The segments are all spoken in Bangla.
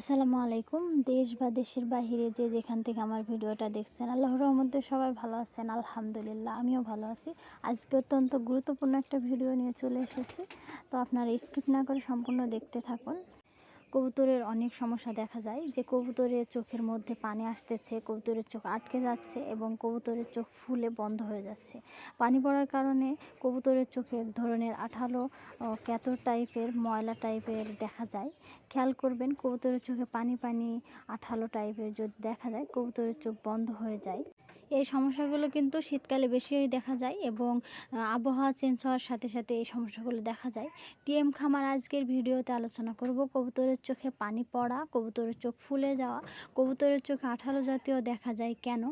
আসসালামু আলাইকুম। দেশ বা দেশের বাহিরে যে যেখান থেকে আমার ভিডিওটা দেখছেন আল্লাহ রহমতে সবাই ভালো আছেন, আলহামদুলিল্লাহ, আমিও ভালো আছি। আজকে অত্যন্ত গুরুত্বপূর্ণ একটা ভিডিও নিয়ে চলে এসেছি। তো আপনারা স্কিপ না করে সম্পূর্ণ দেখতে থাকুন। কবুতরের অনেক সমস্যা দেখা যায় যে কবুতরের চোখের মধ্যে পানি আসতেছে, কবুতরের চোখ আটকে যাচ্ছে এবং কবুতরের চোখ ফুলে বন্ধ হয়ে যাচ্ছে। পানি পড়ার কারণে কবুতরের চোখে এক ধরনের আঠালো ক্যাতর টাইপের, ময়লা টাইপের দেখা যায়। খেয়াল করবেন কবুতরের চোখে পানি পানি আঠালো টাইপের যদি দেখা যায়, কবুতরের চোখ বন্ধ হয়ে যায়। এই সমস্যাগুলো কিন্তু শীতকালে বেশি দেখা যায় এবং আবহাওয়া চেঞ্জ হওয়ার সাথে সাথে এই সমস্যাগুলো দেখা যায়। টিএম খামার আজকের ভিডিওতে আলোচনা করব কবুতরের চোখে পানি পড়া, কবুতরের চোখ ফুলে যাওয়া, কবুতরের চোখে আঠালো জাতীয় দেখা যায় কেন,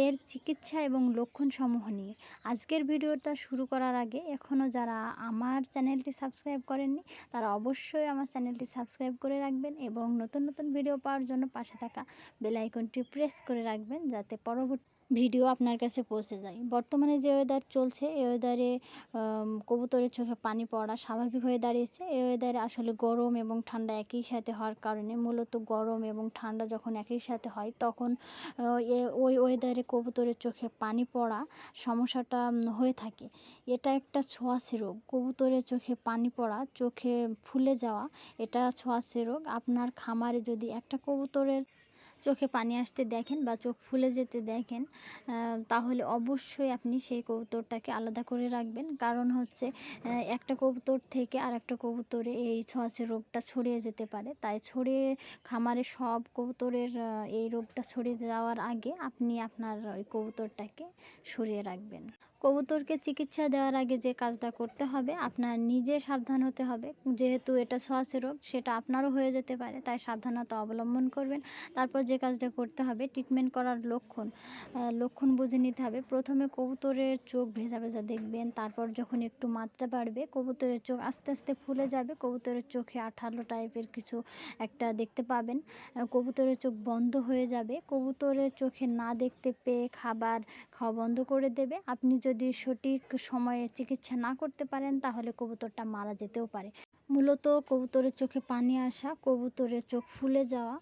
এর চিকিৎসা এবং লক্ষণ সমূহ নিয়ে। আজকের ভিডিওটা শুরু করার আগে এখনও যারা আমার চ্যানেলটি সাবস্ক্রাইব করেননি, তারা অবশ্যই আমার চ্যানেলটি সাবস্ক্রাইব করে রাখবেন এবং নতুন নতুন ভিডিও পাওয়ার জন্য পাশে থাকা বেল আইকনটি প্রেস করে রাখবেন যাতে পরবর্তী ভিডিও আপনার কাছে পৌঁছে যায়। বর্তমানে যে ওয়েদার চলছে এই ওয়েদারে কবুতরের চোখে পানি পড়া স্বাভাবিক হয়ে দাঁড়িয়েছে। এই ওয়েদারে আসলে গরম এবং ঠান্ডা একই সাথে হওয়ার কারণে মূলত গরম এবং ঠান্ডা যখন একই সাথে হয়, তখন ওই ওয়েদারে কবুতরের চোখে পানি পড়া সমস্যাটা হয়ে থাকে। এটা একটা ছোঁয়াচে রোগ। কবুতরের চোখে পানি পড়া, চোখে ফুলে যাওয়া, এটা ছোঁয়াচে রোগ। আপনার খামারে যদি একটা কবুতরের চোখে পানি আসতে দেখেন বা চোখ ফুলে যেতে দেখেন তাহলে অবশ্যই আপনি সেই কবুতরটাকে আলাদা করে রাখবেন। কারণ হচ্ছে একটা কবুতর থেকে আর একটা কবুতরে এই ছোঁয়াচে রোগটা ছড়িয়ে যেতে পারে। তাই ছড়িয়ে খামারে সব কবুতরের এই রোগটা ছড়িয়ে যাওয়ার আগে আপনি আপনার ওই কবুতরটাকে সরিয়ে রাখবেন। কবুতরকে চিকিৎসা দেওয়ার আগে যে কাজটা করতে হবে, আপনার নিজে সাবধান হতে হবে। যেহেতু এটা ছোঁয়াচে রোগ, সেটা আপনারও হয়ে যেতে পারে, তাই সাবধানতা অবলম্বন করবেন। তারপর যে কাজটা করতে হবে ট্রিটমেন্ট করার লক্ষণ লক্ষণ বুঝে নিতে হবে। প্রথমে কবুতরের চোখ ভেজা ভেজা দেখবেন, তারপর যখন একটু মাত্রা বাড়বে, কবুতরের চোখ আস্তে আস্তে ফুলে যাবে। কবুতরের চোখে আঠালো টাইপের কিছু একটা দেখতে পাবেন। কবুতরের চোখ বন্ধ হয়ে যাবে। কবুতরের চোখে না দেখতে পেয়ে খাবার খাওয়া বন্ধ করে দেবে। আপনি যদি সঠিক সময়ে চিকিৎসা না করতে পারেন তাহলে কবুতরটা মারা যেতেও পারে। মূলত কবুতরের চোখে পানি আসা, কবুতরের চোখ ফুলে যাওয়া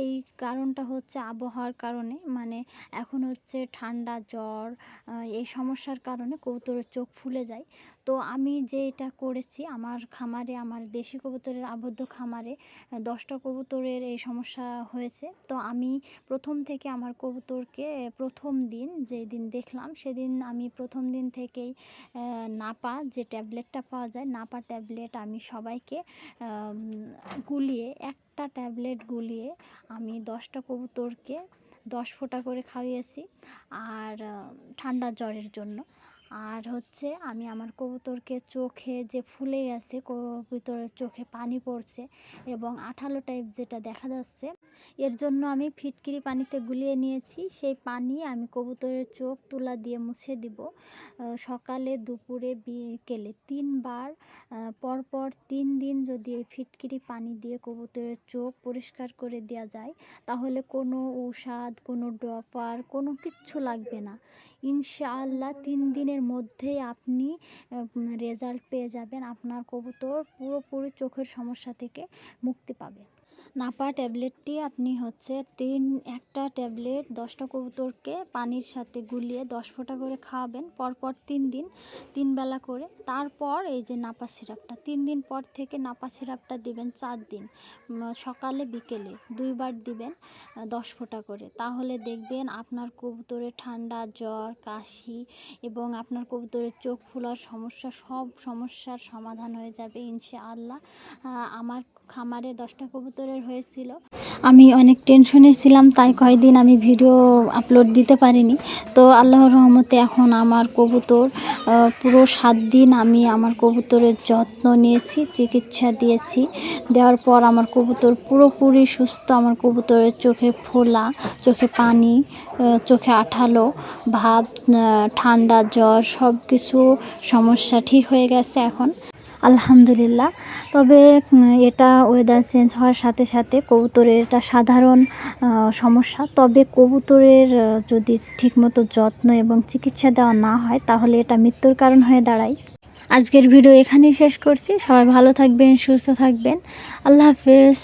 এই কারণটা হচ্ছে আবহাওয়ার কারণে। মানে এখন হচ্ছে ঠান্ডা, জ্বর এই সমস্যার কারণে কবুতরের চোখ ফুলে যায়। তো আমি যে এটা করেছি, আমার খামারে, আমার দেশি কবুতরের আবদ্ধ খামারে দশটা কবুতরের এই সমস্যা হয়েছে। তো আমি প্রথম থেকে আমার কবুতরকে প্রথম দিন যেই দিন দেখলাম, সেদিন আমি প্রথম দিন থেকেই নাপা যে ট্যাবলেটটা পাওয়া যায়, নাপা ট্যাবলেট আমি সবাইকে গুলিয়ে, একটা ট্যাবলেট গুলিয়ে আমি দশটা কবুতরকে দশ ফোঁটা করে খাইয়েছি আর ঠান্ডা জ্বরের জন্য। আর হচ্ছে আমি আমার কবুতরকে চোখে যে ফুলে গেছে, কবুতরের চোখে পানি পড়ছে এবং আঠালো টাইপ যেটা দেখা যাচ্ছে এর জন্য আমি ফিটকিরি পানিতে গুলিয়ে নিয়েছি। সেই পানি আমি কবুতরের চোখ তুলা দিয়ে মুছে দিব। সকালে, দুপুরে, বিকেলে তিনবার পরপর তিন দিন যদি এই ফিটকিরি পানি দিয়ে কবুতরের চোখ পরিষ্কার করে দেওয়া যায়, তাহলে কোনো ঔষধ, কোনো ড্রপার, কোনো কিচ্ছু লাগবে না। ইনশাআল্লাহ তিন দিনের মধ্যেই আপনি রেজাল্ট পেয়ে যাবেন। আপনার কবুতর পুরোপুরি চোখের সমস্যা থেকে মুক্তি পাবে। নাপা ট্যাবলেটটি আপনি হচ্ছে তিন, একটা ট্যাবলেট দশটা কবুতরকে পানির সাথে গুলিয়ে দশ ফোঁটা করে খাওয়াবেন, পরপর তিন দিন, তিন বেলা করে। তারপর এই যে নাপা সিরাপটা, তিন দিন পর থেকে নাপা সিরাপটা দিবেন চার দিন সকালে, বিকেলে দুইবার দিবেন দশ ফোঁটা করে। তাহলে দেখবেন আপনার কবুতরের ঠান্ডা, জ্বর, কাশি এবং আপনার কবুতরের চোখ ফোলার সমস্যা, সব সমস্যার সমাধান হয়ে যাবে ইনশাআল্লাহ। আমার খামারে দশটা কবুতরের হয়েছিল। আমি অনেক টেনশনে ছিলাম, তাই কয়েকদিন আমি ভিডিও আপলোড দিতে পারিনি। তো আল্লাহর রহমতে এখন আমার কবুতর পুরো সাত দিন আমি আমার কবুতরের যত্ন নিয়েছি, চিকিৎসা দিয়েছি। দেওয়ার পর আমার কবুতর পুরোপুরি সুস্থ, আমার কবুতরের চোখে ফোলা, চোখে পানি চোখে আঠালো ভাব ঠান্ডা জ্বর সব কিছু সমস্যা ঠিক হয়ে গেছে এখন। আলহামদুলিল্লাহ তবে এটা ওয়েদার চেঞ্জ হওয়ার সাথে সাথে কবুতরের এটা সাধারণ সমস্যা। তবে কবুতরের যদি ঠিকমতো যত্ন এবং চিকিৎসা দেওয়া না হয়, তাহলে এটা মৃত্যুর কারণ হয়ে দাঁড়ায়। আজকের ভিডিও এখানেই শেষ করছি। সবাই ভালো থাকবেন, সুস্থ থাকবেন। আল্লাহ হাফেজ।